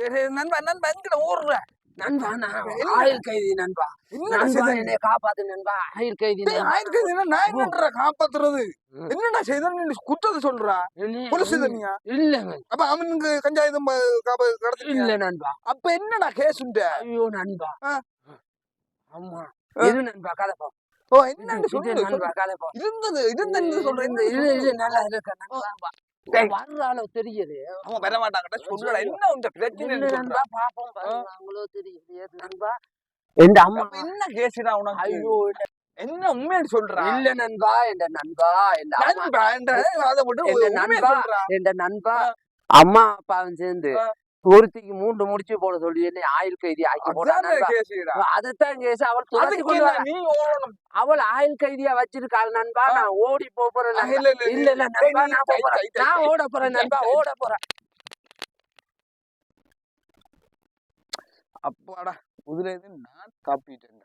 சரி நண்பா நண்பா எங்கட ஓடுற நண்பா நான் என்ன? ஆயுள் கைதி நண்பா. என்னடா என்னை காப்பாத்து நண்பா. ஆயுள் கைதி என்ன நான் என்னடா காப்பாத்துறது. என்னடா செய்த நீ குற்றத்தை சொல்றா? என்ன- போலீஸ் தனியா இல்ல. அப்ப அவனுக்கு கஞ்சாயுதம் கடத்திட்டு இல்ல நண்பா. அப்ப என்னடா கேசுண்ட ஐயோ நண்பா. ஆமா. இது நண்பா கதைப்பா ஓ இது சொல்லு நண்பா கதைப்பா இருந்தது இருந்தது சொல்றேன் இது இது நல்லா இருக்கு நண்பா. டேய். வர்ற அளவு தெரியுது அவன் வர மாட்டாங்கடா சொல்லுடா என்ன உங்க பிரச்சனை நண்பா பாப்போம் அவங்களோ தெரியுது நண்பா எந்த அம்மா என்ன கேசுடா உனக்கு ஐயோ என்ன உண்மைன்னு சொல்றா இல்ல நண்பா என்ற நண்பா அம்மா நண்பா என்ற என்ன நண்பா? என்ற நண்பா. அம்மா அப்பாவும் சேர்ந்து. ஒருத்திக்கு மூன்று முடிச்சு போட சொல்லி என்ன ஆயுள் கைதி ஆக்கி போட்டா அதானே நண்பா. கேசுடா. அதைத்தான் கேஸ் அவள் அவள் ஆயுள் கைதியா வச்சிருக்காள் நண்பா. நான் ஓடி போறேன். இல்ல இல்ல நண்பா. நான். ஓட போறேன். நண்பா. ஓட போறேன். அப்பாடா முதல்ல இருந்து நான் தப்பிட்டேன்